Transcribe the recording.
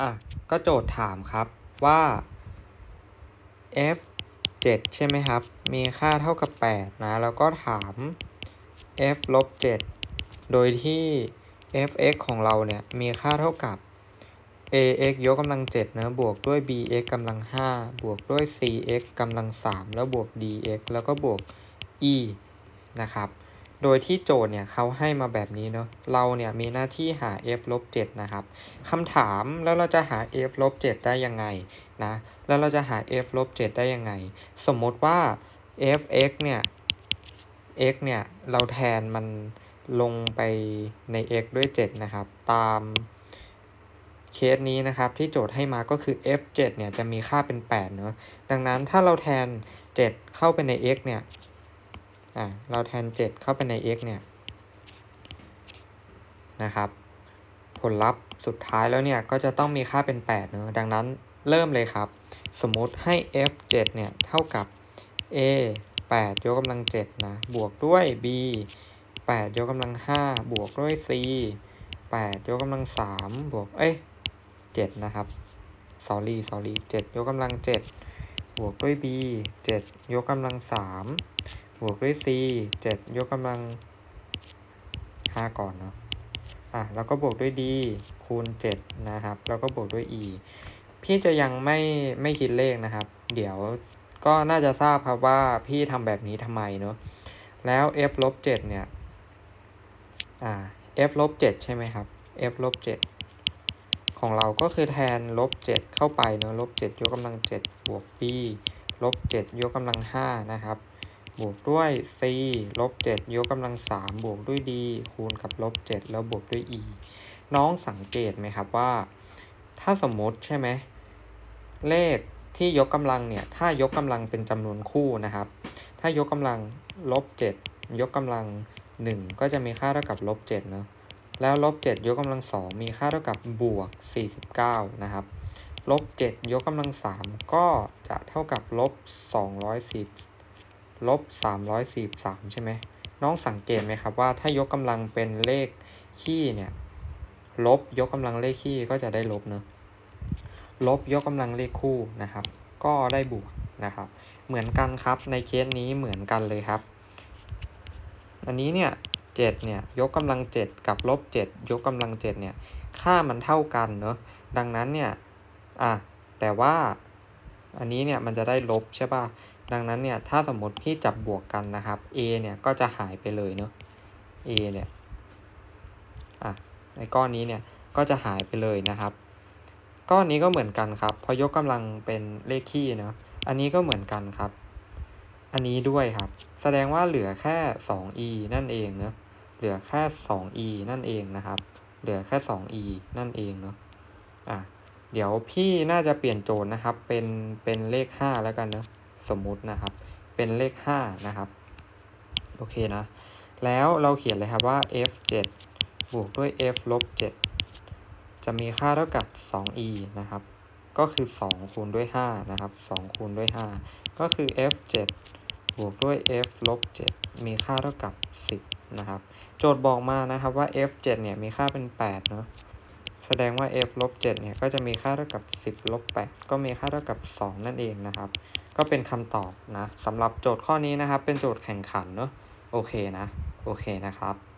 อะ ก็โจทย์ถามครับว่า f 7 ใช่ไหมครับ มีค่าเท่ากับ 8 นะ แล้วก็ถาม f ลบ 7 โดยที่ f(x) ของเราเนี่ย มีค่าเท่ากับ ax ยกกำลัง7นะบวกด้วย bx กำลัง 5 บวกด้วย cx กำลัง 3 แล้วบวก dx แล้วก็บวก e นะครับ โดยที่โจทย์เนี่ยเขาให้มาแบบนี้เนาะ เราเนี่ยมีหน้าที่หา f ลบ7นะครับคำถามแล้วเราจะหา f ลบ7ได้ยังไงนะ แล้วเราจะหา f ลบ7ได้ยังไง สมมติว่า f(x) เนี่ย x เนี่ยเราแทนมันลงไปใน x ด้วย 7 นะครับ ตามเคสนี้นะครับที่โจทย์ให้มาก็คือ f 7เนี่ยจะมีค่าเป็น8เนอะดังนั้นถ้าเราแทน 7 เข้าไปใน x เนี่ย อ่าเราแทน 7 เข้าไปใน x เนี่ยนะครับ ผลลัพธ์สุดท้ายแล้วเนี่ยก็จะต้องมีค่าเป็น8เนอะดังนั้นเริ่มเลยครับ สมมุติให้ f 7เนี่ยเท่ากับ a 8ยกกำลัง7นะบวกด้วย b 8ยกกำลัง5บวกด้วย c 8ยกกำลัง3บวกเอ้ย7นะครับ sorry sorry 7ยกกำลัง7บวกด้วย b 7ยกกำลัง3 บวกด้วย c 7 ยกกำลัง 5 ก่อนเนาะอะแล้วก็บวกด้วย d คูณ 7 นะครับ แล้วก็บวกด้วย e พี่จะยังไม่ไม่คิดเลขนะครับ เดี๋ยวก็น่าจะทราบครับว่าพี่ทำแบบนี้ทำไมเนาะแล้ว f ลบ7เนี่ย อ่า f ลบ7ใช่ไหมครับ f ลบ7ของเราก็คือแทนลบ7เข้าไปเนาะลบ7ยกกำลัง7บวก b ลบ7ยกกำลัง5นะครับ บวกด้วย c ลบ 7 ยกกำลัง 3 บวกด้วย d คูณกับลบ 7 แล้วบวกด้วย e น้องสังเกตไหมครับว่า ถ้าสมมติใช่ไหม เลขที่ยกกำลังเนี่ย ถ้ายกกำลังเป็นจำนวนคู่นะครับ ถ้ายกกำลังลบ 7 ยกกำลัง 1 ก็จะมีค่าเท่ากับลบ7เนาะแล้วลบ 7 ยกกำลัง 2 มีค่าเท่ากับบวก 49 นะครับลบ 7 ยกกำลัง 3 ก็จะเท่ากับลบ210 ลบ343ใช่ไหมน้องสังเกตไหมครับว่าถ้ายกกำลังเป็นเลขคี่เนี่ย ลบยกกำลังเลขคี่ก็จะได้ลบเนาะลบยกกำลังเลขคู่นะครับ ก็ได้บวกนะครับ เหมือนกันครับในเคสนี้เหมือนกันเลยครับ อันนี้เนี่ยเจ็ดเนี่ยยกกำลังเจ็ดกับลบเจ็ดยกกำลังเจ็ดเนี่ยค่ามันเท่ากันเนาะดังนั้นเนี่ยอะแต่ว่า อันนี้เนี่ยมันจะได้ลบใช่ป่ะ ดังนั้นเนี่ยถ้าสมมติพี่จับบวกกันนะครับ a เนี่ยก็จะหายไปเลยเนาะ a เนี่ย อะในก้อนนี้เนี่ยก็จะหายไปเลยนะครับ ก้อนนี้ก็เหมือนกันครับ พอยกกำลังเป็นเลขคี่เนาะ อันนี้ก็เหมือนกันครับ อันนี้ด้วยครับ แสดงว่าเหลือแค่ 2e นั่นเองเนาะ เหลือแค่ 2e นั่นเองนะครับ เหลือแค่ 2e นั่นเองเนาะ อะ เดี๋ยวพี่น่าจะเปลี่ยนโจทย์นะครับ เป็นเป็นเลข5แล้วกันเนาะสมมุตินะครับ เป็นเลข5นะครับ โอเคนะ แล้วเราเขียนเลยครับว่า f 7บวกด้วย f ลบ7จะมีค่าเท่ากับ 2e นะครับ ก็คือ 2 คูณด้วย 5 นะครับ 2 คูณด้วย 5 ก็คือ f 7บวกด้วย f ลบ7มีค่าเท่ากับ 10 นะครับ โจทย์บอกมานะครับว่า f 7เนี่ยมีค่าเป็น8เนาะ แสดงว่า f ลบ7เนี่ยก็จะมีค่าเท่ากับ 10ลบ8ก็มีค่าเท่ากับ 2 นั่นเองนะครับ ก็เป็นคำตอบนะสำหรับโจทย์ข้อนี้นะครับ เป็นโจทย์แข่งขันเนาะโอเคนะ โอเคนะครับ